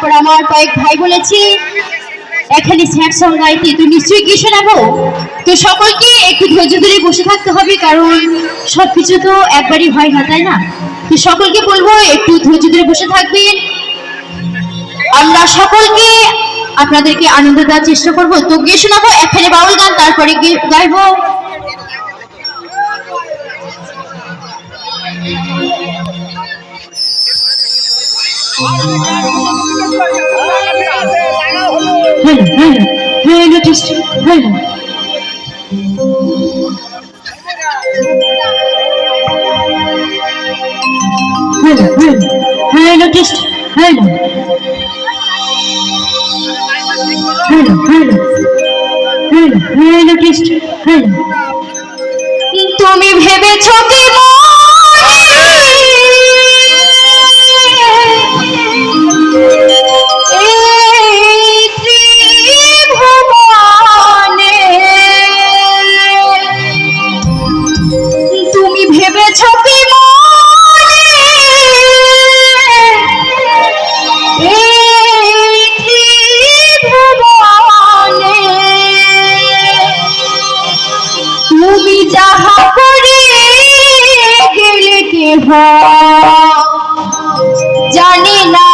তারপর আমার কয়েক ভাই বলেছি, এখানে স্যাড সং গাইতে তো নিশ্চয়ই কি শোনাবো তো সকলকে একটু ধৈর্য ধরে বসে থাকতে হবে, কারণ সব কিছু তো একবারই হয় না, তাই না? তো সকলকে বলব, একটু ধৈর্য ধরে বসে থাকবেন। আমরা সকলকে আপনাদেরকে আনন্দ দেওয়ার চেষ্টা করব। তো গিয়ে শোনাবো এখানে বাউল গান, তারপরে গিয়ে গাইবো। Hello test hello test hello hello hello hello hello test hello তুমি ভেবেছ কি তুমি জানি না।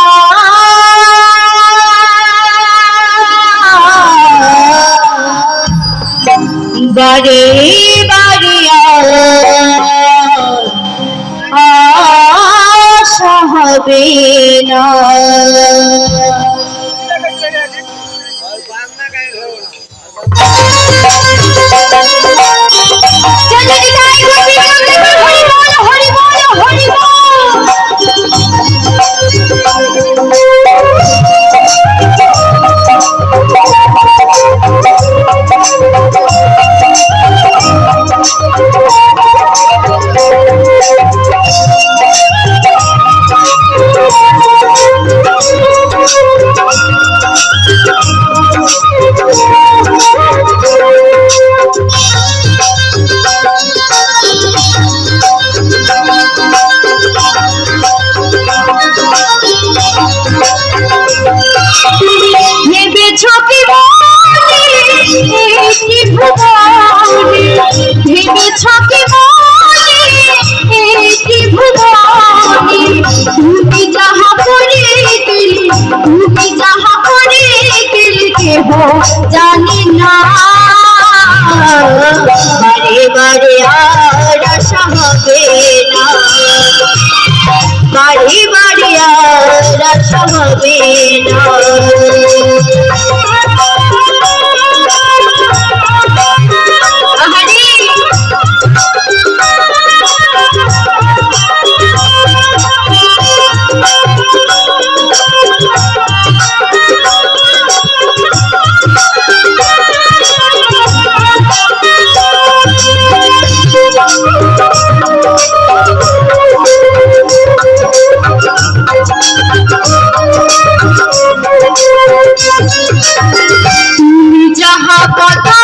বারে বারে হবে। তুমি যাহা কদমে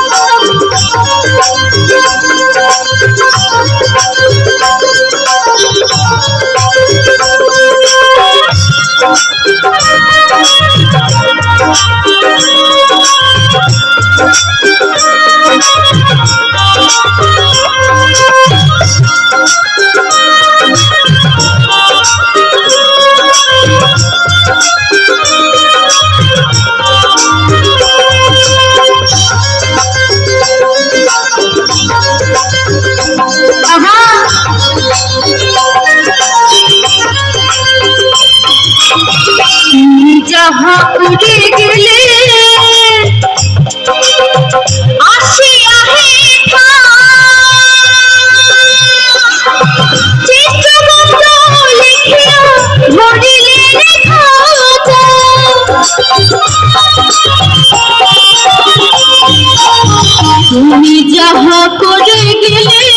যাহা উড়ে গেলে আসিয়া হে চিত্রবন্ধ লিখিয়া ধরিলে রেখা তুমি যাহা করে গেলে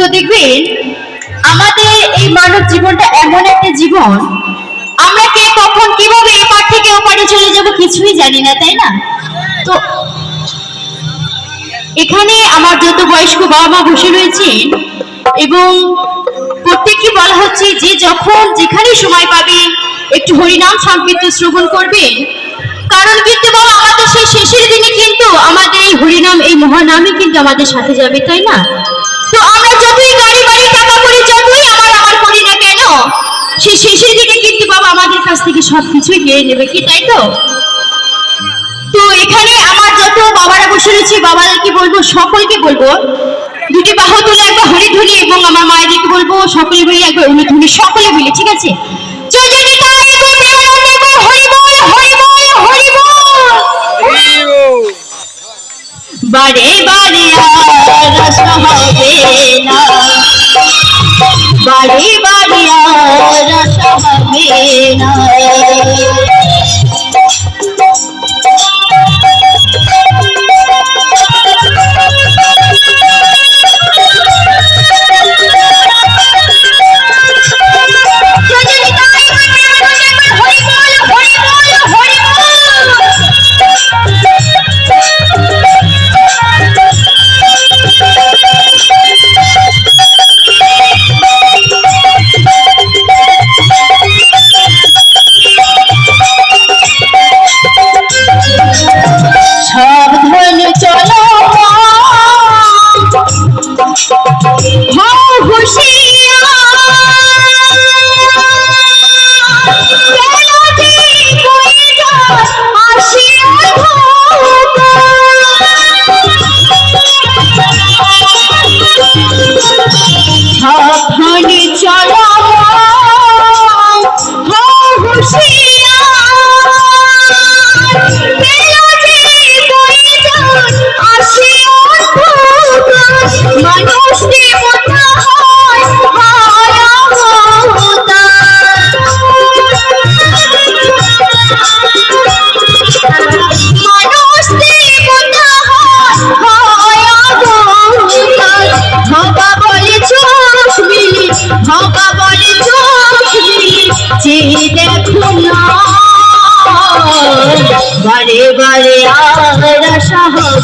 তো দেখবেন, আমাদের এই মানব জীবনটা এমন একটা জীবন, আমরা কে, কখন, কীভাবে এপার থেকে ওপারে চলে যাব কিছুই জানি না, তাই না? তো এখানে আমার যত বয়স্ক বাবা মা বসে রয়েছেন, এবং প্রত্যেককে বলা হচ্ছে যে যখন যেখানে সময় পাবে, একটু হরিনাম সংকীর্ত শ্রবণ করবেন কারণ কিন্তু বাবা আমাদের সেই শেষের দিনে কিন্তু আমাদের এই হরিনাম, এই মহানামই কিন্তু আমাদের সাথে যাবে, তাই না? তো আমরা যতই গাড়ি বাড়ি টাকা করি, যতই আমার আমার করি না কেন, সেই শেষের দিনে কিন্তু বাবা আমাদের কাছ থেকে সবকিছুই কেড়ে নেবে, কি তাই তো? তো এখানে আমার যত বাবারা বসে রয়েছে, বাবাদেরকে বলব, সকলকে বলব, দুটি বাহু তুলে একবার হরিধ্বনি এবং আমার মায়েদেরকে বলব, সকলে মিলে একবার অনুধ্বনি সকলে মিলে, ঠিক আছে? জয় জয় বারে বারে আর হবে না। বারে বারে হবে না।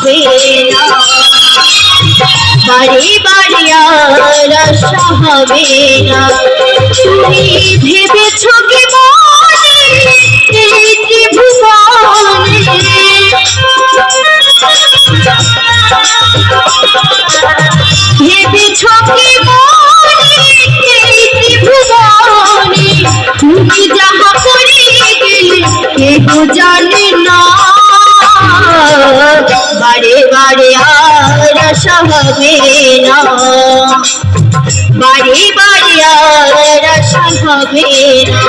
হবে না বারে বারে আর আশা হবে না। তুমি ভেবেছ কি এই ত্রিভুবনে? ভেবেছ কি এই ত্রিভুবনে? তুমি যাহা করে গেলে কেহ জানে? বারে বারে আর আশা হবে না বারে বারে আর আশা হবে না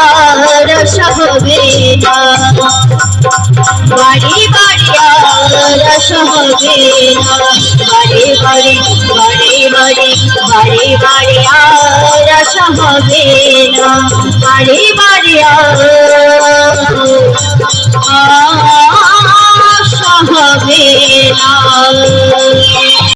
আর আশা হবে না হবে না বারে বারে বারে বারে বারে না বারে বারে না